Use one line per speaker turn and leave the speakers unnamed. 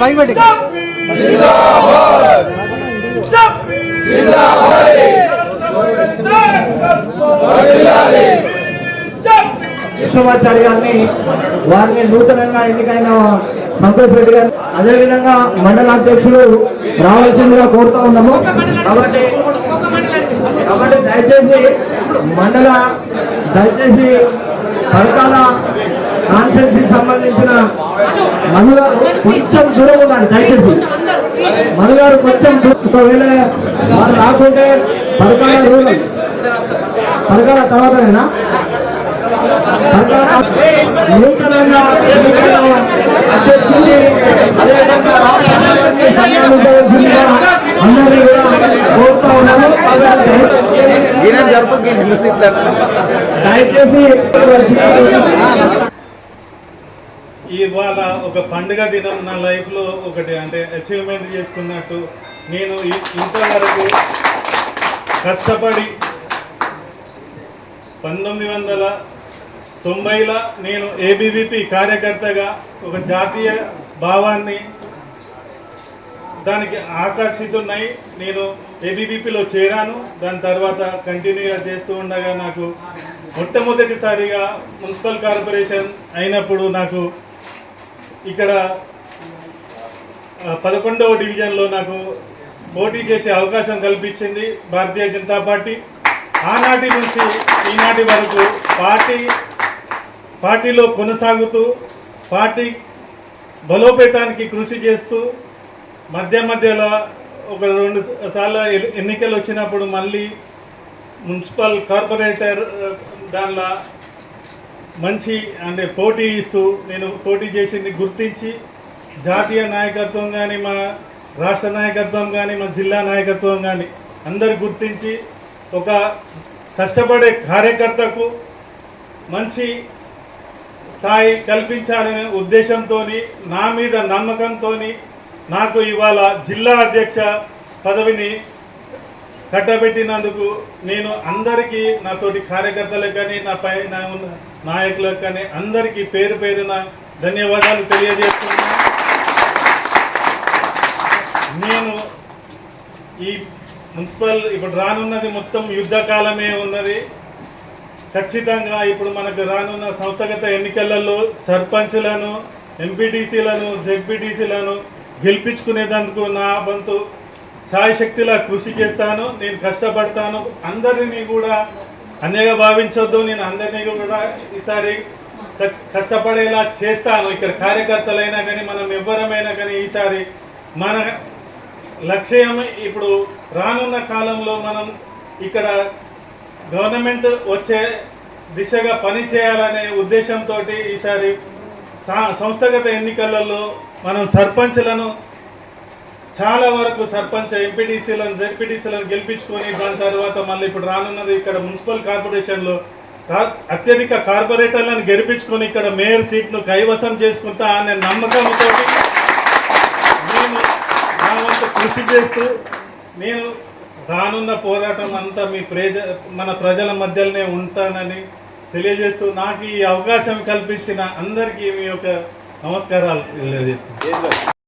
పైకి పెట్టి విశ్వమాచారి గారిని వారిని నూతనంగా ఎన్నికైన సంతోష్ రెడ్డి గారు. అదేవిధంగా మండల అధ్యక్షులు రావాల్సిందిగా కోరుతా ఉన్నాము. కాబట్టి మండల దయచేసి పరకాల కాన్స్టిట్యూన్సీ సంబంధించిన మధుగారు కొంచెం దూరం ఉండాలి దయచేసి. మధుగారు కొంచెం ఒకవేళ వారు రాకుంటే పరకాల దూరం పరకాల తర్వాతనేనా? పరకాల నూతనంగా ఎన్నికైన అధ్యక్షుడిని, అదేవిధంగా రాష్ట్ర నాయకుడిని సన్మానం చేయవలసిందిగా అందరినీ కూడా కోరుతా ఉన్నాము కాబట్టి దయచేసి
ఇవాళ ఒక పండుగ దినం నా లైఫ్లో ఒకటి అంటే అచీవ్మెంట్ చేసుకున్నట్టు నేను ఇంతవరకు కష్టపడి పంతొమ్మిది వందల తొంభైలో నేను ఏబీవీపీ కార్యకర్తగా ఒక జాతీయ భావాన్ని దానికి ఆకర్షితున్నాయి నేను ఏబీవీపీలో చేరాను. దాని తర్వాత కంటిన్యూగా చేస్తూ ఉండగా నాకు మొట్టమొదటిసారిగా మున్సిపల్ కార్పొరేషన్ అయినప్పుడు నాకు ఇక్కడ పదకొండవ డివిజన్లో నాకు పోటీ చేసే అవకాశం కల్పించింది భారతీయ జనతా పార్టీ. ఆనాటి నుంచి ఈనాటి వరకు పార్టీ పార్టీలో కొనసాగుతూ పార్టీ బలోపేతానికి కృషి చేస్తూ మధ్య మధ్యలో ఒక రెండు సార్లు ఎన్నికలు వచ్చినప్పుడు మళ్ళీ మున్సిపల్ కార్పొరేటర్ దానిలో మంచి అంటే పోటీ ఇస్తూ నేను పోటీ చేసింది గుర్తించి జాతీయ నాయకత్వం కానీ మా రాష్ట్ర నాయకత్వం కానీ మా జిల్లా నాయకత్వం కానీ అందరు గుర్తించి ఒక కష్టపడే కార్యకర్తకు మంచి స్థాయి కల్పించాలనే ఉద్దేశంతో నా మీద నమ్మకంతో నాకు ఇవాళ జిల్లా అధ్యక్ష పదవిని కట్టబెట్టినందుకు నేను అందరికీ నాతోటి కార్యకర్తలకు కానీ నా పైన ఉన్న నాయకులకు కానీ అందరికీ పేరు పేరున ధన్యవాదాలు తెలియజేస్తున్నాను నేను ఈ మున్సిపల్ ఇప్పుడు రానున్నది మొత్తం యుద్ధకాలమే ఉన్నది. ఖచ్చితంగా ఇప్పుడు మనకు రానున్న సంస్థగత ఎన్నికలలో సర్పంచ్లను ఎంపీటీసీలను జెడ్పీటీసీలను గెలిపించుకునేందుకు నా వంతు సాయశక్తిలా కృషి చేస్తాను. నేను కష్టపడతాను. అందరినీ కూడా అన్యగా భావించొద్దు. నేను అందరినీ కూడా ఈసారి క- కష్టపడేలా చేస్తాను. ఇక్కడ కార్యకర్తలైనా కానీ మనం ఎవరమైనా కానీ ఈసారి మన లక్ష్యం ఇప్పుడు రానున్న కాలంలో మనం ఇక్కడ గవర్నమెంట్ వచ్చే దిశగా పని చేయాలనే ఉద్దేశంతో ఈసారి సా- సంస్థగత ఎన్నికలలో మనం సర్పంచ్లను చాలా వరకు సర్పంచ్ ఎంపీటీసీలను జెడ్పీటీసీలను గెలిపించుకొని దాని తర్వాత మళ్ళీ ఇప్పుడు రానున్నది ఇక్కడ మున్సిపల్ కార్పొరేషన్లో అత్యధిక కార్పొరేటర్లను గెలిపించుకొని ఇక్కడ మేయర్ సీట్ను కైవసం చేసుకుంటా అనే నమ్మకంతో నేను నా వంతు కృషి చేస్తూ నేను రానున్న పోరాటం అంతా మీ ప్రజ మన ప్రజల మధ్యలోనే ఉంటానని తెలియజేస్తూ నాకు ఈ అవకాశం కల్పించిన అందరికీ మీ యొక్క నమస్కారాలు తెలియజేస్తున్నాను